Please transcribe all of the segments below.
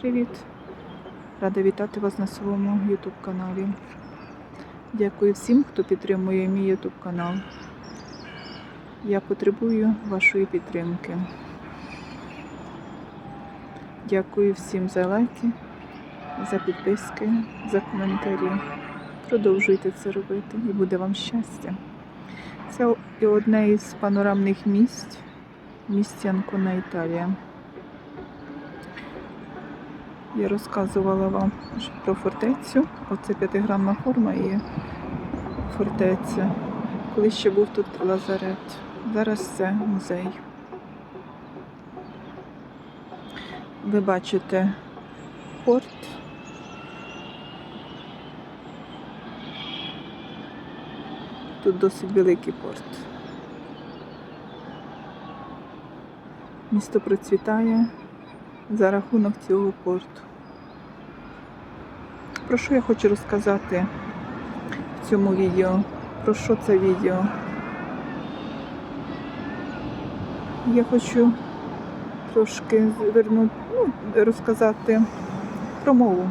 Привіт! Рада вітати вас на своєму YouTube каналі. Дякую всім, хто підтримує мій YouTube канал. Я потребую вашої підтримки. Дякую всім за лайки, за підписки, за коментарі. Продовжуйте це робити і буде вам щастя. Це одне із панорамних місць в місті Анкона, Італія. Я розказувала вам про фортецю. Оце п'ятигранна форма і фортеця. Коли ще був тут лазарет. Зараз це музей. Ви бачите порт. Тут досить великий порт. Місто процвітає за рахунок цього порту. Про що я хочу розказати в цьому відео? Про що це відео? Я хочу трошки звернути, ну, розказати про мову.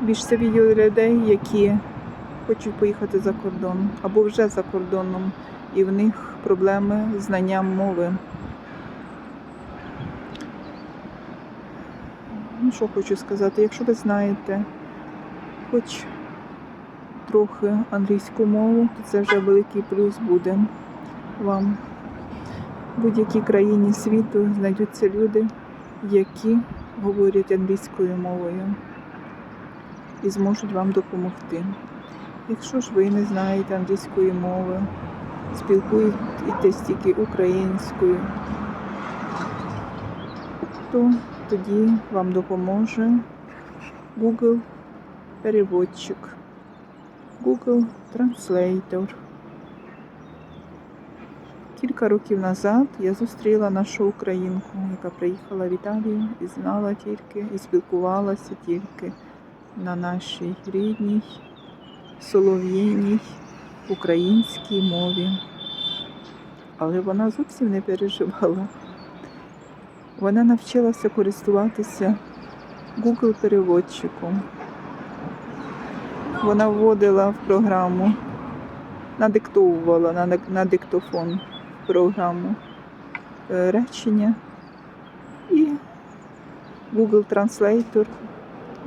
Більш це відео для людей, які хочуть поїхати за кордон або вже за кордоном, і в них проблеми з знанням мови. Що хочу сказати, якщо ви знаєте хоч трохи англійську мову, то це вже великий плюс буде вам. В будь-якій країні світу знайдуться люди, які говорять англійською мовою і зможуть вам допомогти. Якщо ж ви не знаєте англійської мови, спілкуєтесь тільки українською, то тоді вам допоможе Google переводчик, Google Translator. Кілька років назад я зустріла нашу українку, яка приїхала в Італію і знала тільки, і спілкувалася тільки на нашій рідній, солов'їній українській мові. Але вона зовсім не переживала. Вона навчилася користуватися Google переводчиком. Вона вводила в програму, надиктовувала на, на диктофон програму е, речення і Google Translator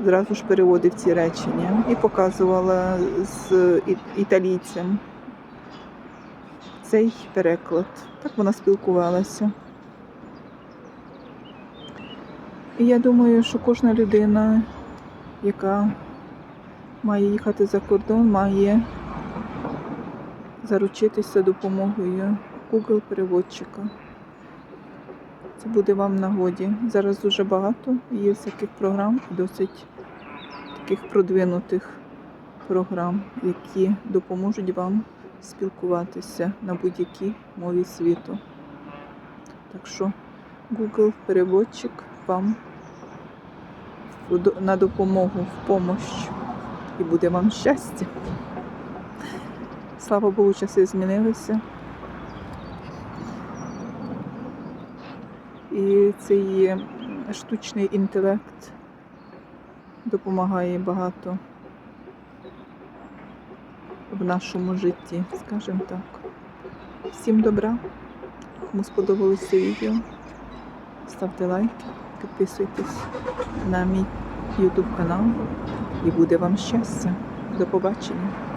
зразу ж переводив ці речення і показувала з італійцем цей переклад. Так вона спілкувалася. І я думаю, що кожна людина, яка має їхати за кордон, має заручитися допомогою Google переводчика. Це буде вам нагоді. Зараз дуже багато є всяких програм, досить таких продвинутих програм, які допоможуть вам спілкуватися на будь-якій мові світу. Так що Google переводчик вам на допомогу, в помощь. І буде вам щастя. Слава Богу, часи змінилися. І цей штучний інтелект допомагає багато в нашому житті, скажімо так. Всім добра. Кому сподобалось це відео, ставте лайки, підписуйтесь на мій YouTube канал і буде вам щастя. До побачення.